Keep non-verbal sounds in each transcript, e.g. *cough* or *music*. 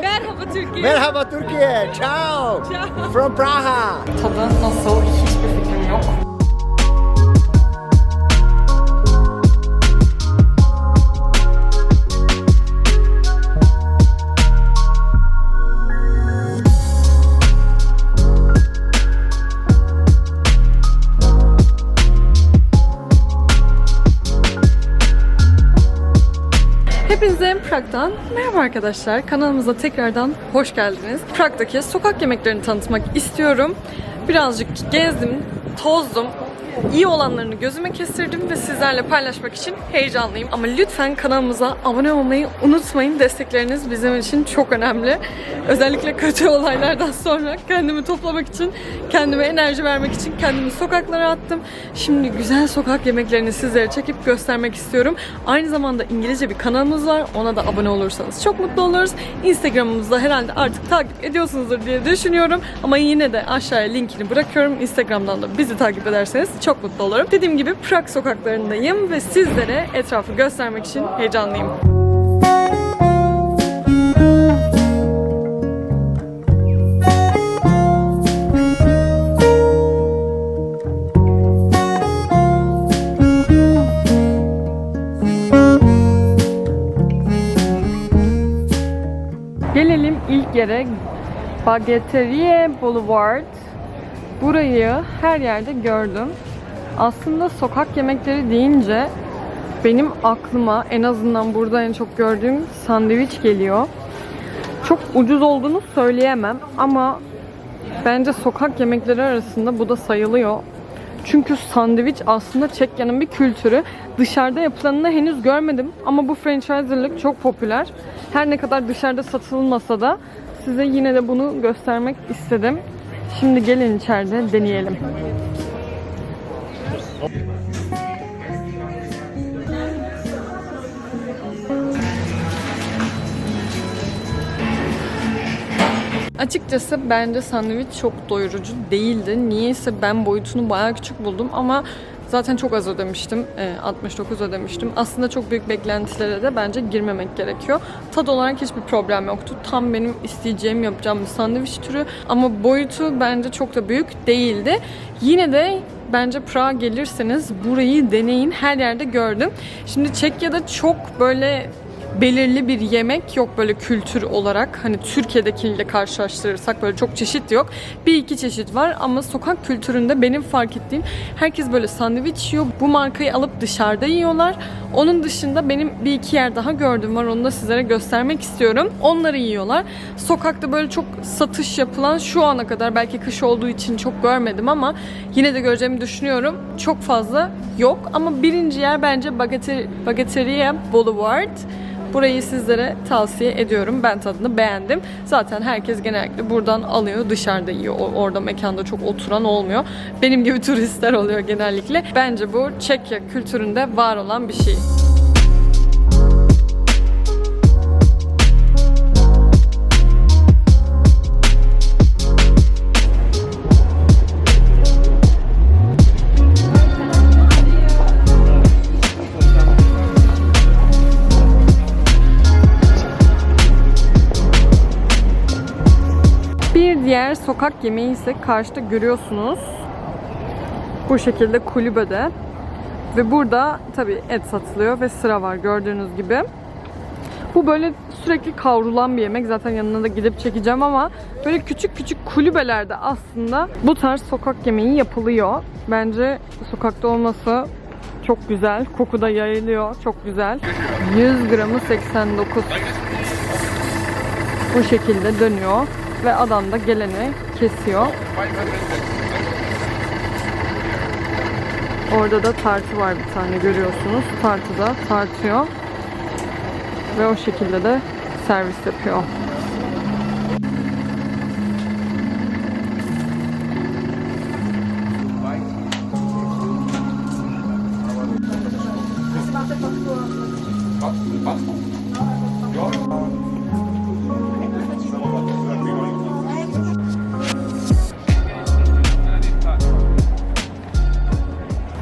Merhaba Türkiye. Merhaba Türkiye. Ciao. Ciao. From Praha. Tadı nasıl hiçbir fikrim yok. Hepinize Prag'dan merhaba arkadaşlar. Kanalımıza tekrardan hoş geldiniz. Prag'daki sokak yemeklerini tanıtmak istiyorum. Birazcık gezdim, tozdum. İyi olanlarını gözüme kestirdim ve sizlerle paylaşmak için heyecanlıyım. Ama lütfen kanalımıza abone olmayı unutmayın. Destekleriniz bizim için çok önemli. Özellikle kötü *laughs* olaylardan sonra kendimi toplamak için, kendime enerji vermek için kendimi sokaklara attım. Şimdi güzel sokak yemeklerini sizlere çekip göstermek istiyorum. Aynı zamanda İngilizce bir kanalımız var. Ona da abone olursanız çok mutlu oluruz. Instagram'ımızda herhalde artık takip ediyorsunuzdur diye düşünüyorum. Ama yine de aşağıya linkini bırakıyorum. Instagram'dan da bizi takip ederseniz çok mutlu olurum. Dediğim gibi Prag sokaklarındayım ve sizlere etrafı göstermek için heyecanlıyım. Gelelim ilk yere. Bageterie Boulevard. Burayı her yerde gördüm. Aslında sokak yemekleri deyince benim aklıma en azından burada en çok gördüğüm sandviç geliyor. Çok ucuz olduğunu söyleyemem ama bence sokak yemekleri arasında bu da sayılıyor. Çünkü sandviç aslında Çekya'nın bir kültürü. Dışarıda yapılanını henüz görmedim ama bu franchiserlık çok popüler. Her ne kadar dışarıda satılmasa da size yine de bunu göstermek istedim. Şimdi gelin içeride deneyelim. Açıkçası bence sandviç çok doyurucu değildi. Niyeyse ben boyutunu bayağı küçük buldum ama zaten çok az ödemiştim. Ee, 69 ödemiştim. Aslında çok büyük beklentilere de bence girmemek gerekiyor. Tad olarak hiçbir problem yoktu. Tam benim isteyeceğim yapacağım bir sandviç türü ama boyutu bence çok da büyük değildi. Yine de bence Prag'a gelirseniz burayı deneyin. Her yerde gördüm. Şimdi Çekya'da çok böyle belirli bir yemek yok böyle kültür olarak. Hani Türkiye'dekiyle karşılaştırırsak böyle çok çeşit yok. Bir iki çeşit var ama sokak kültüründe benim fark ettiğim herkes böyle sandviç yiyor. Bu markayı alıp dışarıda yiyorlar. Onun dışında benim bir iki yer daha gördüm var. Onu da sizlere göstermek istiyorum. Onları yiyorlar. Sokakta böyle çok satış yapılan şu ana kadar belki kış olduğu için çok görmedim ama yine de göreceğimi düşünüyorum. Çok fazla yok ama birinci yer bence Bageter Bageteria Boulevard. Burayı sizlere tavsiye ediyorum. Ben tadını beğendim. Zaten herkes genellikle buradan alıyor, dışarıda yiyor. Orada mekanda çok oturan olmuyor. Benim gibi turistler oluyor genellikle. Bence bu Çekya kültüründe var olan bir şey. Diğer sokak yemeği ise karşıda görüyorsunuz. Bu şekilde kulübede. Ve burada tabi et satılıyor ve sıra var gördüğünüz gibi. Bu böyle sürekli kavrulan bir yemek. Zaten yanına da gidip çekeceğim ama böyle küçük küçük kulübelerde aslında bu tarz sokak yemeği yapılıyor. Bence sokakta olması çok güzel. Koku da yayılıyor. Çok güzel. 100 gramı 89. Bu şekilde dönüyor ve adam da geleni kesiyor. Orada da tartı var bir tane görüyorsunuz. Tartıda tartıyor. Ve o şekilde de servis yapıyor.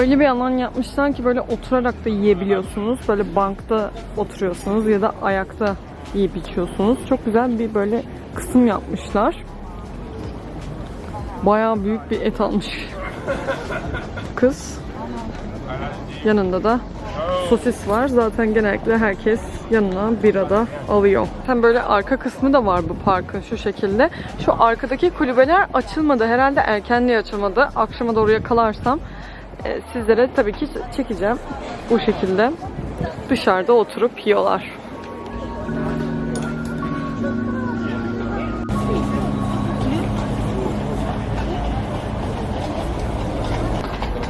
Öyle bir alan yapmışlar ki böyle oturarak da yiyebiliyorsunuz. Böyle bankta oturuyorsunuz ya da ayakta yiyip içiyorsunuz. Çok güzel bir böyle kısım yapmışlar. Bayağı büyük bir et almış *laughs* kız. Yanında da sosis var. Zaten genellikle herkes yanına bira da alıyor. Hem böyle arka kısmı da var bu parkın şu şekilde. Şu arkadaki kulübeler açılmadı. Herhalde erkenliğe açılmadı. Akşama doğru yakalarsam sizlere tabii ki çekeceğim. Bu şekilde dışarıda oturup yiyorlar.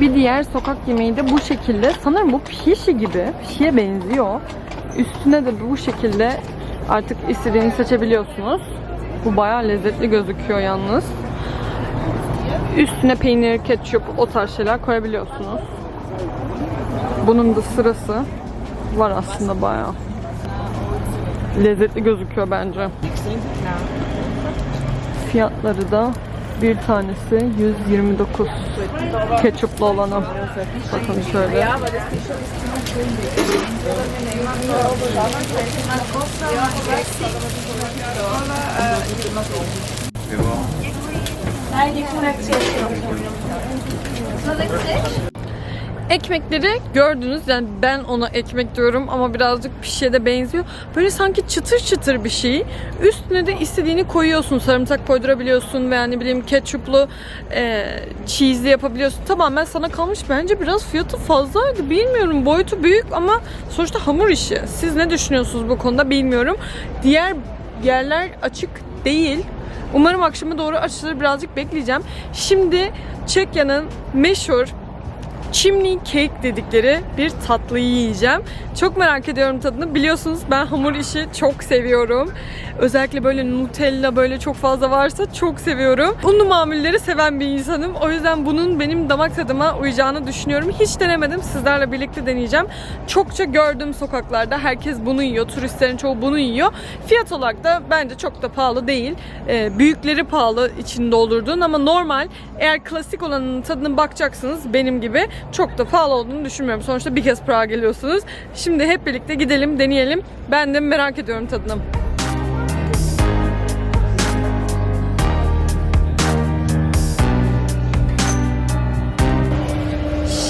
Bir diğer sokak yemeği de bu şekilde. Sanırım bu pişi gibi. Pişiye benziyor. Üstüne de bu şekilde artık istediğini seçebiliyorsunuz. Bu bayağı lezzetli gözüküyor yalnız. Üstüne peynir, ketçap o tarz şeyler koyabiliyorsunuz. Bunun da sırası var aslında bayağı. Lezzetli gözüküyor bence. Fiyatları da bir tanesi 129 ketçuplu olanı. Bakın şöyle. Ekmekleri gördünüz yani ben ona ekmek diyorum ama birazcık pişiye de benziyor. Böyle sanki çıtır çıtır bir şey. Üstüne de istediğini koyuyorsun. Sarımsak koydurabiliyorsun veya ne bileyim ketçuplu e, cheese'li yapabiliyorsun. Tamamen sana kalmış. Bence biraz fiyatı fazlaydı. Bilmiyorum boyutu büyük ama sonuçta hamur işi. Siz ne düşünüyorsunuz bu konuda bilmiyorum. Diğer yerler açık değil. Umarım akşama doğru açılır birazcık bekleyeceğim. Şimdi Çekya'nın meşhur chimney cake dedikleri bir tatlıyı yiyeceğim. Çok merak ediyorum tadını. Biliyorsunuz ben hamur işi çok seviyorum. Özellikle böyle Nutella böyle çok fazla varsa çok seviyorum. Unlu mamulleri seven bir insanım. O yüzden bunun benim damak tadıma uyacağını düşünüyorum. Hiç denemedim. Sizlerle birlikte deneyeceğim. Çokça gördüm sokaklarda. Herkes bunu yiyor. Turistlerin çoğu bunu yiyor. Fiyat olarak da bence çok da pahalı değil. Ee, büyükleri pahalı içinde olurduğun ama normal eğer klasik olanın tadına bakacaksınız benim gibi çok da pahalı olduğunu düşünmüyorum. Sonuçta bir kez Prag'a geliyorsunuz. Şimdi hep birlikte gidelim, deneyelim. Ben de merak ediyorum tadını.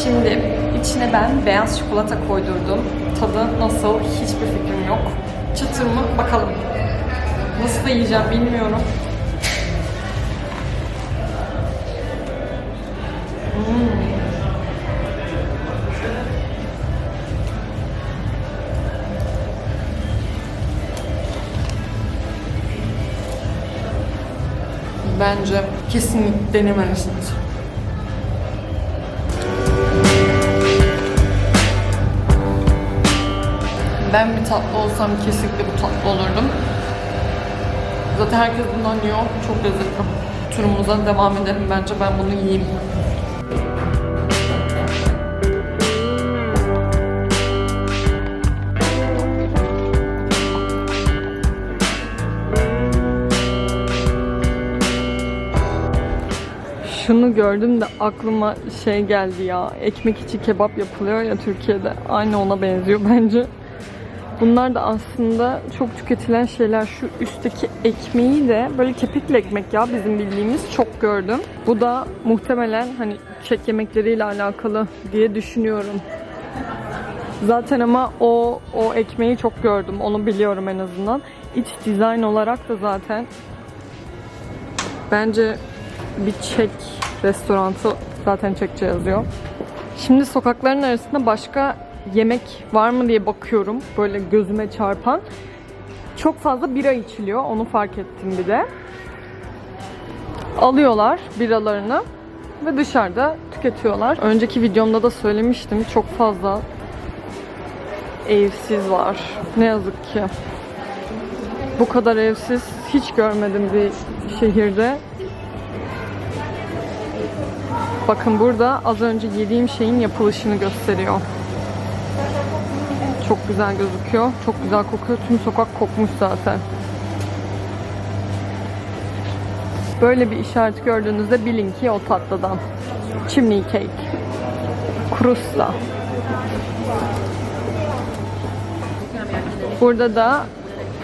Şimdi içine ben beyaz çikolata koydurdum. Tadı nasıl hiçbir fikrim yok. Çıtır mı bakalım. Nasıl da yiyeceğim bilmiyorum. Bence kesinlikle denemelisiniz. Ben bir tatlı olsam kesinlikle bu tatlı olurdum. Zaten herkes bundan yiyor. Çok lezzetli. Turumuza devam edelim bence. Ben bunu yiyeyim. Şunu gördüm de aklıma şey geldi ya. Ekmek içi kebap yapılıyor ya Türkiye'de. Aynı ona benziyor *laughs* bence. Bunlar da aslında çok tüketilen şeyler. Şu üstteki ekmeği de böyle kepekli ekmek ya bizim bildiğimiz çok gördüm. Bu da muhtemelen hani Çek yemekleriyle alakalı diye düşünüyorum. Zaten ama o o ekmeği çok gördüm. Onu biliyorum en azından. İç dizayn olarak da zaten bence bir Çek restoranı zaten Çekçe yazıyor. Şimdi sokakların arasında başka yemek var mı diye bakıyorum. Böyle gözüme çarpan. Çok fazla bira içiliyor. Onu fark ettim bir de. Alıyorlar biralarını ve dışarıda tüketiyorlar. Önceki videomda da söylemiştim. Çok fazla evsiz var. Ne yazık ki. Bu kadar evsiz hiç görmedim bir şehirde. Bakın burada az önce yediğim şeyin yapılışını gösteriyor. Çok güzel gözüküyor. Çok güzel kokuyor. Tüm sokak kokmuş zaten. Böyle bir işaret gördüğünüzde bilin ki o tatlıdan. Chimney cake. Krusla. Burada da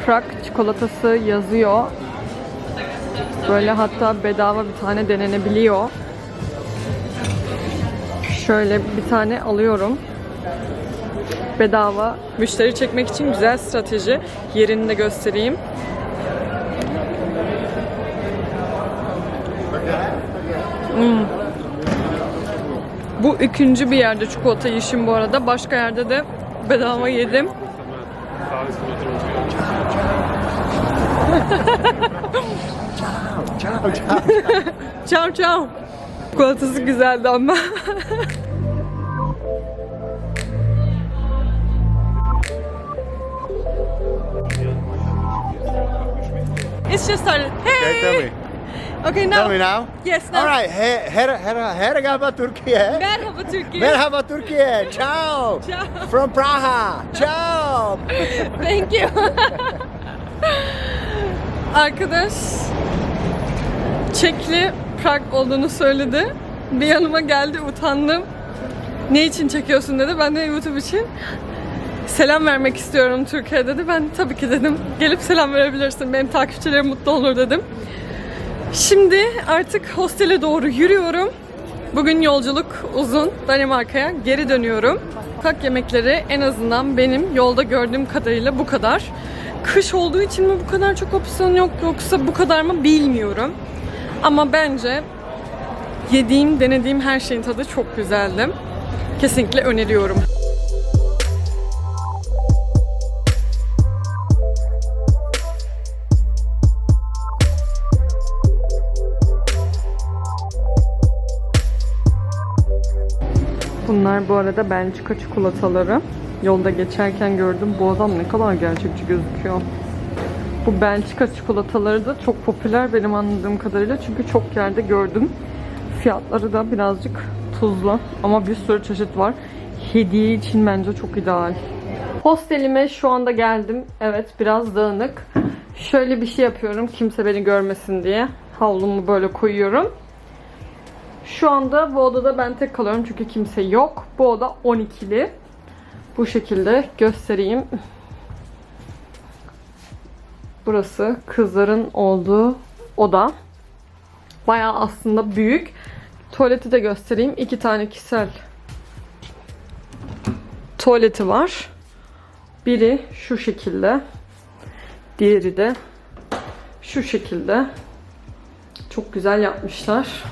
Prag çikolatası yazıyor. Böyle hatta bedava bir tane denenebiliyor. Şöyle bir tane alıyorum. Bedava. Müşteri çekmek için güzel strateji. Yerini de göstereyim. Hmm. Bu ikinci bir yerde çikolata yişim bu arada. Başka yerde de bedava yedim. Ciao, ciao. Ciao ciao. Çikolatası güzeldi ama. It's just started. Hey. Okay, tell me. Okay now. Tell me now. Yes now. All right. He, her, her, hergaba Türkiye. Merhaba Türkiye. Merhaba Türkiye. Ciao. Ciao. From Praha. Ciao. Thank you. Arkadaş Çekli Prag olduğunu söyledi. Bir yanıma geldi utandım. Ne için çekiyorsun dedi. Ben de YouTube için selam vermek istiyorum Türkiye dedi. Ben tabii ki dedim. Gelip selam verebilirsin. Benim takipçilerim mutlu olur dedim. Şimdi artık hostele doğru yürüyorum. Bugün yolculuk uzun. Danimarka'ya geri dönüyorum. Sokak yemekleri en azından benim yolda gördüğüm kadarıyla bu kadar. Kış olduğu için mi bu kadar çok opsiyon yok yoksa bu kadar mı bilmiyorum. Ama bence yediğim, denediğim her şeyin tadı çok güzeldi. Kesinlikle öneriyorum. Bunlar bu arada Belçika çikolataları. Yolda geçerken gördüm. Bu adam ne kadar gerçekçi gözüküyor. Bu Belçika çikolataları da çok popüler benim anladığım kadarıyla. Çünkü çok yerde gördüm. Fiyatları da birazcık tuzlu. Ama bir sürü çeşit var. Hediye için bence çok ideal. Hostelime şu anda geldim. Evet biraz dağınık. Şöyle bir şey yapıyorum kimse beni görmesin diye. Havlumu böyle koyuyorum. Şu anda bu odada ben tek kalıyorum çünkü kimse yok. Bu oda 12'li. Bu şekilde göstereyim. Burası kızların olduğu oda. Bayağı aslında büyük. Tuvaleti de göstereyim. İki tane kişisel tuvaleti var. Biri şu şekilde. Diğeri de şu şekilde. Çok güzel yapmışlar.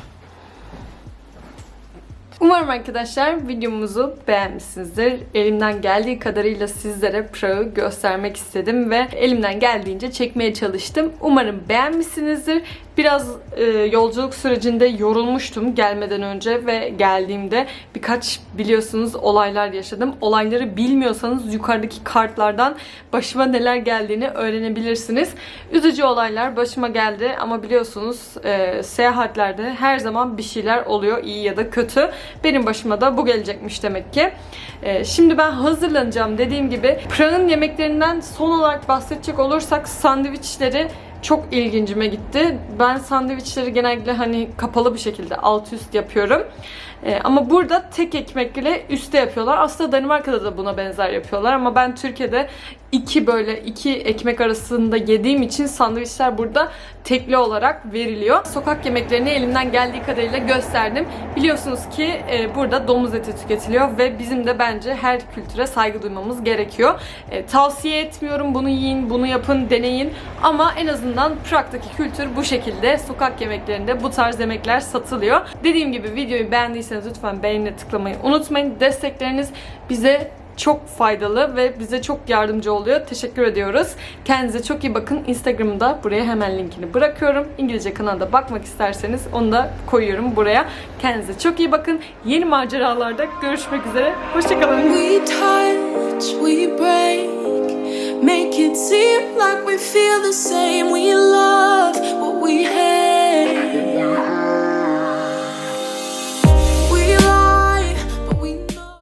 Umarım arkadaşlar videomuzu beğenmişsinizdir. Elimden geldiği kadarıyla sizlere Prag'ı göstermek istedim ve elimden geldiğince çekmeye çalıştım. Umarım beğenmişsinizdir. Biraz e, yolculuk sürecinde yorulmuştum gelmeden önce ve geldiğimde birkaç biliyorsunuz olaylar yaşadım. Olayları bilmiyorsanız yukarıdaki kartlardan başıma neler geldiğini öğrenebilirsiniz. Üzücü olaylar başıma geldi ama biliyorsunuz e, seyahatlerde her zaman bir şeyler oluyor iyi ya da kötü. Benim başıma da bu gelecekmiş demek ki. E, şimdi ben hazırlanacağım dediğim gibi. Prag'ın yemeklerinden son olarak bahsedecek olursak sandviçleri çok ilgincime gitti. Ben sandviçleri genellikle hani kapalı bir şekilde alt üst yapıyorum. Ee, ama burada tek ekmekle üstte yapıyorlar. Aslında Danimarka'da da buna benzer yapıyorlar ama ben Türkiye'de iki böyle iki ekmek arasında yediğim için sandviçler burada tekli olarak veriliyor. Sokak yemeklerini elimden geldiği kadarıyla gösterdim. Biliyorsunuz ki e, burada domuz eti tüketiliyor ve bizim de bence her kültüre saygı duymamız gerekiyor. E, tavsiye etmiyorum bunu yiyin, bunu yapın, deneyin ama en azından Prag'daki kültür bu şekilde. Sokak yemeklerinde bu tarz yemekler satılıyor. Dediğim gibi videoyu beğendiyseniz lütfen beğenine tıklamayı unutmayın. Destekleriniz bize çok faydalı ve bize çok yardımcı oluyor. Teşekkür ediyoruz. Kendinize çok iyi bakın. Instagram'da buraya hemen linkini bırakıyorum. İngilizce kanalda bakmak isterseniz onu da koyuyorum buraya. Kendinize çok iyi bakın. Yeni maceralarda görüşmek üzere. Hoşçakalın. We touch, we break, make it seem like we feel the same. We